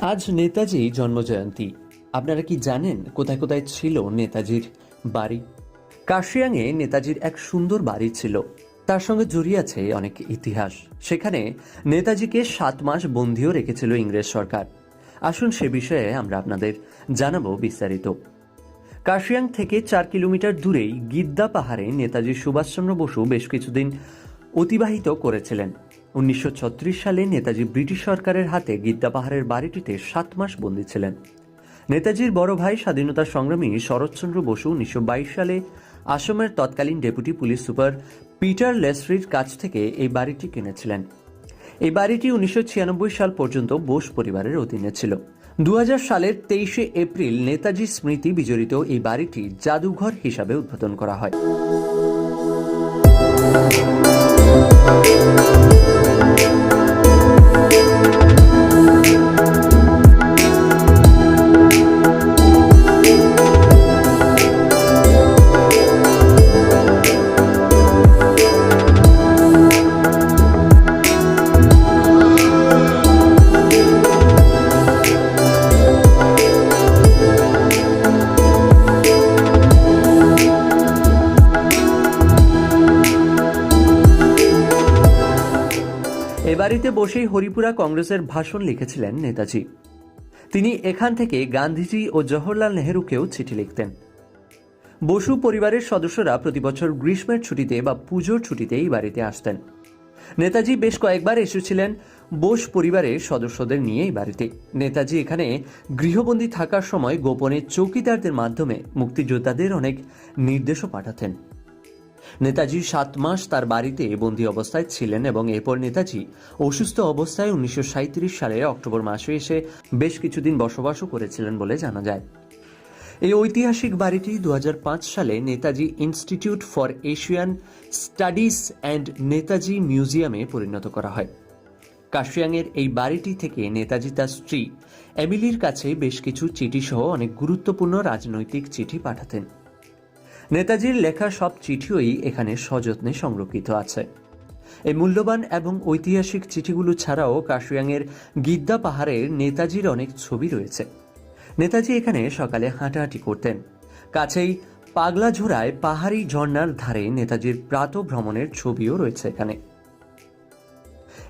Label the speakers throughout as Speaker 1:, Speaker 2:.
Speaker 1: আজ নেতাজি জন্মজয়ন্তী। আপনারা কি জানেন কোথায় কোথায় ছিল নেতাজির বাড়ি? কাশিয়াংয়ে নেতাজির এক সুন্দর বাড়ি ছিল। তার সঙ্গে জড়িয়ে আছে অনেক ইতিহাস। সেখানে নেতাজিকে সাত মাস বন্দিও রেখেছিল ইংরেজ সরকার। আসুন সে বিষয়ে আমরা আপনাদের জানাব বিস্তারিত। কাশিয়াং থেকে চার কিলোমিটার দূরেই গিদ্দা পাহাড়ে নেতাজি সুভাষচন্দ্র বসু বেশ কিছুদিন অতিবাহিত করেছিলেন। উনিশশো ছত্রিশ সালে নেতাজি ব্রিটিশ সরকারের হাতে গিদ্দা পাহাড়ের বাড়িটিতে সাত মাস বন্দী ছিলেন। নেতাজির বড় ভাই স্বাধীনতা সংগ্রামী শরৎচন্দ্র বসু উনিশশো বাইশ সালে আসামের তৎকালীন ডেপুটি পুলিশ সুপার পিটার লেসরির কাছ থেকে এই বাড়িটি কিনেছিলেন। এই বাড়িটি উনিশশো ছিয়ানব্বই সাল পর্যন্ত বোস পরিবারের অধীনে ছিল। দু হাজার সালের তেইশে এপ্রিল নেতাজি স্মৃতি বিজড়িত এই বাড়িটি জাদুঘর হিসাবে উদ্বোধন করা হয়। বাড়িতে বসেই হরিপুরা কংগ্রেসের ভাষণ লিখেছিলেন নেতাজি। তিনি এখান থেকে গান্ধীজি ও জওহরলাল নেহরুকেও চিঠি লিখতেন। বসু পরিবারের সদস্যরা প্রতি বছর গ্রীষ্মের ছুটিতে বা পুজোর ছুটিতে এই বাড়িতে আসতেন। নেতাজি বেশ কয়েকবার এসেছিলেন, বোস পরিবারের সদস্যদের নিয়ে এই বাড়িতে। নেতাজি এখানে গৃহবন্দী থাকার সময় গোপনে চৌকিদারদের মাধ্যমে মুক্তিযোদ্ধাদের অনেক নির্দেশও পাঠাতেন। নেতাজি সাত মাস তার বাড়িতে বন্দী অবস্থায় ছিলেন এবং এরপর নেতাজি অসুস্থ অবস্থায় উনিশশো সালের অক্টোবর মাসে এসে বেশ কিছুদিন বসবাসও করেছিলেন বলে জানা যায়। এই ঐতিহাসিক বাড়িটি দু হাজার পাঁচ সালে Netaji institute for Asian studies and Netaji মিউজিয়ামে পরিণত করা হয়। কাশিয়াংয়ের এই বাড়িটি থেকে নেতাজি তার স্ত্রী এমিলির কাছে বেশ কিছু চিঠি সহ অনেক গুরুত্বপূর্ণ রাজনৈতিক চিঠি পাঠাতেন। নেতাজির লেখা সব চিঠিই এখানে সযত্নে সংরক্ষিত আছে। এই মূল্যবান এবং ঐতিহাসিক চিঠিগুলো ছাড়াও কাশিয়াংয়ের গিদ্দা পাহাড়ের নেতাজির অনেক ছবি রয়েছে। নেতাজি এখানে সকালে হাঁটাহাঁটি করতেন। কাছেই পাগলাঝোড়ায় পাহাড়ি ঝর্ণার ধারে নেতাজির প্রাত ভ্রমণের ছবিও রয়েছে এখানে।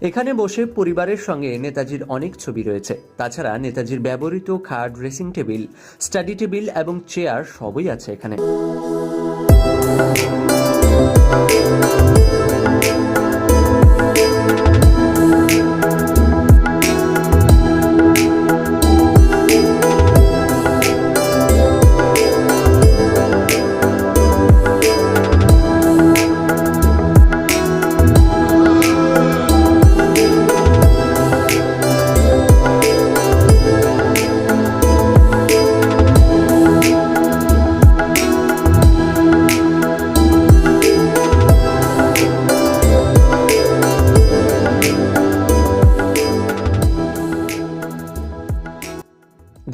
Speaker 1: এখানে বসে পরিবারের সঙ্গে নেতাজির অনেক ছবি রয়েছে। তাছাড়া নেতাজির ব্যবহৃত খাট, ড্রেসিং টেবিল, স্টাডি টেবিল এবং চেয়ার সবই আছে এখানে। Thank you.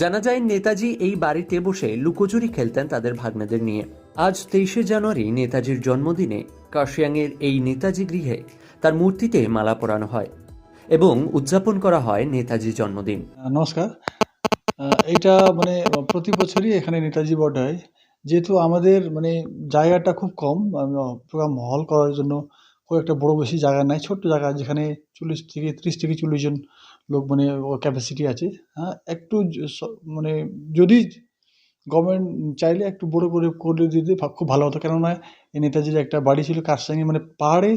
Speaker 1: জানা যায় নেতাজি এই বাড়িতে বসে লুকোচুরি খেলতেন তাদের ভাগ্নেদের নিয়ে। আজ তেইশে জানুয়ারি নেতাজির জন্মদিনে কাশিয়াংয়ের এই নেতাজি গৃহে তার মূর্তিতে মালা পরানো হয় এবং উদযাপন করা হয় নেতাজি জন্মদিন।
Speaker 2: নমস্কার। এটা মানে প্রতি বছরই এখানে নেতাজি বর্ড হয় যেহেতু আমাদের মানে জায়গাটা খুব কম প্রোগ্রাম হল করার জন্য খুব একটা বড় বেশি জায়গা নাই, ছোট্ট জায়গা যেখানে চল্লিশ থেকে ত্রিশ থেকে চল্লিশ জন লোক মানে ক্যাপাসিটি আছে। হ্যাঁ একটু মানে যদি গভর্নমেন্ট চাইলে একটু বড় করে করে দিতে খুব ভালো হতো। কেননা এই নেতাজির একটা বাড়ি ছিল কারসাঙ্গে মানে পাহাড়ে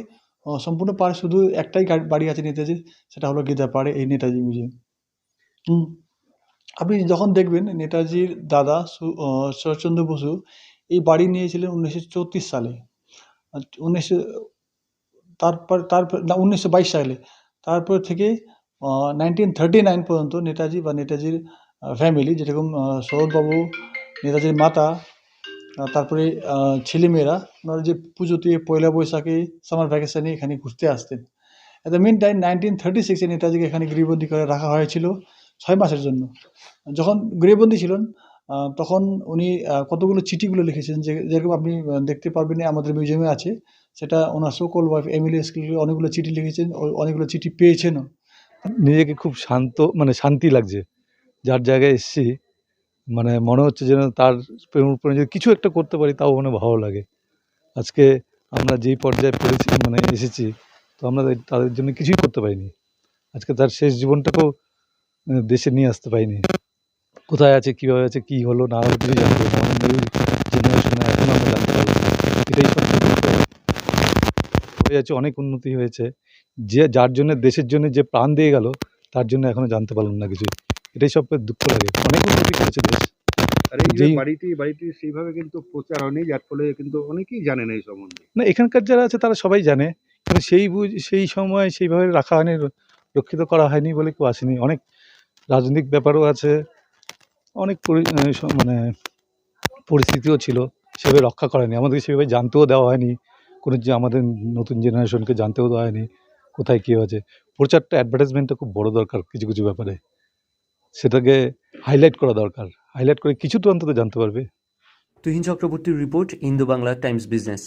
Speaker 2: সম্পূর্ণ পাহাড়ে শুধু একটাই বাড়ি আছে নেতাজির সেটা হলো গীতা পাহাড়ে এই নেতাজি মিউজিয়াম হুম, আপনি যখন দেখবেন নেতাজির দাদা শরৎচন্দ্র বসু এই বাড়ি নিয়েছিলেন উনিশশো চৌত্রিশ সালে। উনিশশো, তারপর তারপর, না, উনিশশো বাইশ সালে। তারপর থেকে নাইনটিন থার্টি নাইন পর্যন্ত নেতাজি বা নেতাজির ফ্যামিলি যেরকম শরৎবাবু, নেতাজির মাতা তারপরে ছেলেমেয়েরা, ওনারা যে পুজোতে পয়লা বৈশাখে সামার ভ্যাকেশনে এখানে ঘুরতে আসতেন। At the mean time nineteen thirty সিক্সে নেতাজিকে এখানে গৃহবন্দী করে রাখা হয়েছিল ছয় মাসের জন্য। যখন গৃহবন্দী ছিলেন তখন উনি কতগুলো চিঠিগুলো লিখেছেন যে, যেরকম আপনি দেখতে পারবেন আমাদের মিউজিয়ামে আছে। সেটা ওনার সকল ওয়াইফ এমিলি স্কিল অনেকগুলো চিঠি লিখেছেন অনেকগুলো চিঠি পেয়েছেনও।
Speaker 3: নিজেকে খুব শান্ত মানে শান্তি লাগছে। যার জায়গায় এসেছি মানে মনে হচ্ছে যেন তার প্রেম উপরে যদি কিছু একটা করতে পারি, তাও মানে ভালো লাগে। আজকে আমরা যেই পর্যায়ে পড়েছি মানে এসেছি, তো আমরা তাদের- জন্য কিছুই করতে পারিনি। আজকে তার শেষ জীবনটাকেও দেশে নিয়ে আসতে পারিনি। কোথায় আছে, কীভাবে আছে, কী হলো, না হলো, কিছু জানতে পারি না আমাদের নিউ জেনারেশনে এখনও আমরা জানতে পারলাম না এটাই সবচেয়ে দুঃখ হয়ে যাচ্ছে অনেক উন্নতি হয়েছে। যে যার জন্য দেশের জন্য যে প্রাণ দিয়ে গেল তার জন্য এখনও জানতে পারলাম না কিছু এটাই সব দুঃখ লাগে। অনেক উন্নতি করেছে দেশ।
Speaker 4: আর এই যে
Speaker 3: যেই-
Speaker 4: বাড়িটি বাড়িটি সেইভাবে কিন্তু প্রচার হয়নি যার ফলে কিন্তু অনেকেই জানে না এই সম্বন্ধে।
Speaker 3: না এখানকার যারা আছে তারা সবাই জানে। কিন্তু সেই বুঝ সেই সময় সেইভাবে রাখা হয়নি রক্ষিত করা হয়নি বলে কেউ আসেনি। অনেক রাজনৈতিক ব্যাপারও আছে। অনেক মানে পরিস্থিতিও ছিল। সেভাবে রক্ষা করেনি আমাদেরকে সেভাবে জানতেও দেওয়া হয়নি। কোনো যে আমাদের নতুন জেনারেশনকে জানতেও দেওয়া হয়নি, কোথায় কী হয়েছে। প্রচারটা অ্যাডভার্টাইজমেন্টটা খুব বড় দরকার কিছু কিছু ব্যাপারে। সেটাকে হাইলাইট করা দরকার। হাইলাইট করে কিছু তো অন্তত জানতে পারবে।
Speaker 1: তুহিন চক্রবর্তীর report Indo Bangla times business